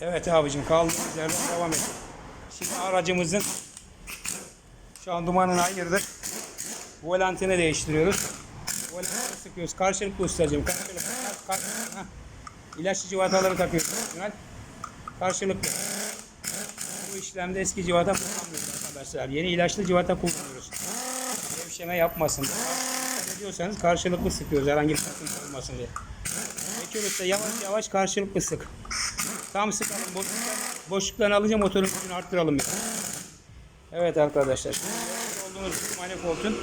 Evet abicim kaldığımız yerden devam edelim. Şimdi aracımızın şu an dumanını ayırdık. Volantini değiştiriyoruz. Volantini sıkıyoruz. Karşılıklı ustacığım. İlaçlı civataları takıyoruz. Karşılıklı. Bu işlemde eski civata kullanmıyoruz arkadaşlar. Yeni ilaçlı civata kullanıyoruz. Gevşeme yapmasın. Ne diyorsanız karşılıklı sıkıyoruz. Herhangi bir sıkıntı olmasın diye. Bekir Usta yavaş yavaş karşılıklı sık. Tam sıkalım. Boşluktan, boşluktan alınca motorun gücünü arttıralım. biraz. Evet arkadaşlar. Olduğunuz bu manifoldun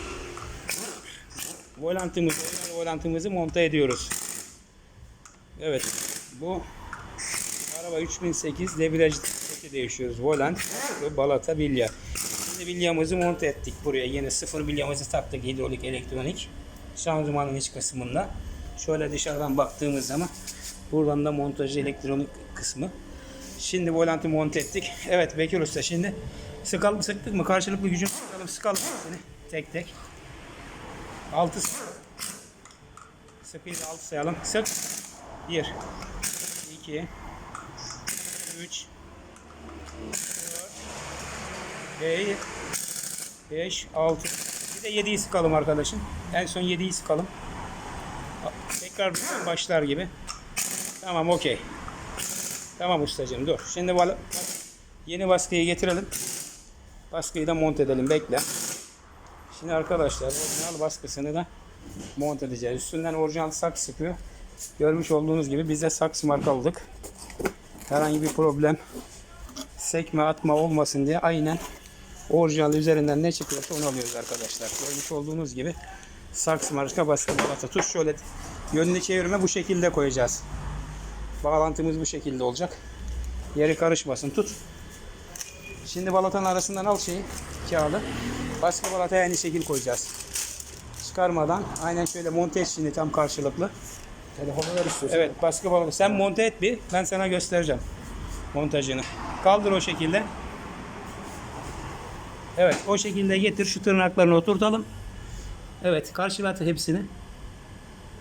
volantımızı, volantımızı monte ediyoruz. Evet. Bu araba 3008 debriyaj seti değişiyoruz. Volant, balata, bilya. Şimdi bilyamızı monte ettik buraya. Yeni sıfır bilyamızı taktık hidrolik elektronik. Şanzımanın iç kısmında. Şöyle dışarıdan baktığımız zaman buradan da montajı elektronik kısmı. Şimdi volantı monte ettik. Evet Bekir Usta şimdi sıkalım sıktık mı karşılıklı gücünü sıkalım sıkalım hepsini tek tek. 6 sıkıyı da 6 sayalım. Sık. 1 2 3 4 5 6 Bir de 7'yi sıkalım arkadaşım. En son 7'yi sıkalım. Tekrar başlar gibi. Tamam okey. Tamam ustacığım dur. Şimdi yeni baskıyı getirelim. Baskıyı da monte edelim. Bekle. Şimdi arkadaşlar orijinal baskısını da monte edeceğiz. Üstünden orijinal saks sıkıyor. Görmüş olduğunuz gibi biz de saks markaladık. Herhangi bir problem sekme atma olmasın diye aynen orijinal üzerinden ne çıkıyorsa onu alıyoruz arkadaşlar. Görmüş olduğunuz gibi saks marka baskı balata. Tuş şöyle yönünü çevirme bu şekilde koyacağız. Bağlantımız bu şekilde olacak. Yeri karışmasın. Tut. Şimdi balatanın arasından al şeyi, kağıdı. Baskı balataya aynı şekil koyacağız. Çıkarmadan aynen şöyle monte et şimdi tam karşılıklı. Telefonu ver istiyorsan. Evet baskı balata. Sen monte et bir. Ben sana göstereceğim montajını. Kaldır o şekilde. Evet o şekilde getir. Şu tırnaklarını oturtalım. Evet karşılat hepsini.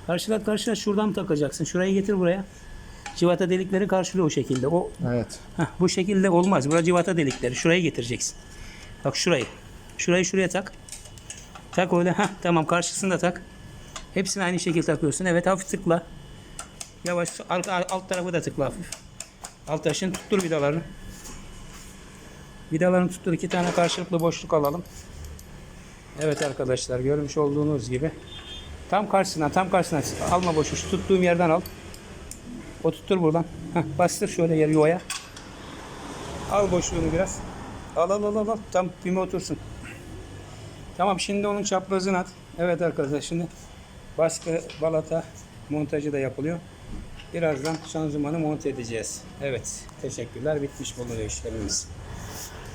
Karşılat karşılat. Şuradan takacaksın? Şurayı getir buraya. Civata delikleri karşılıyor o şekilde. O Evet. Heh, bu şekilde olmaz. Burası civata delikleri. Şuraya getireceksin. Bak şurayı. Şurayı şuraya tak. Tak öyle. Heh, tamam karşısında tak. Hepsini aynı şekilde takıyorsun. Evet hafif tıkla. Yavaş alt, alt tarafı da tıkla hafif. Alt taşın tuttur vidalarını. Vidalarını tuttur. iki tane karşılıklı boşluk alalım. Evet arkadaşlar görmüş olduğunuz gibi. Tam karşısına tam karşısına alma boşu. Şu tuttuğum yerden al. O tuttur buradan. Heh, bastır şöyle yer yuvaya. Al boşluğunu biraz. Al al al al. Tam pime otursun. Tamam şimdi onun çaprazını at. Evet arkadaşlar şimdi baskı balata montajı da yapılıyor. Birazdan şanzımanı monte edeceğiz. Evet teşekkürler bitmiş bulunuyor işlemimiz.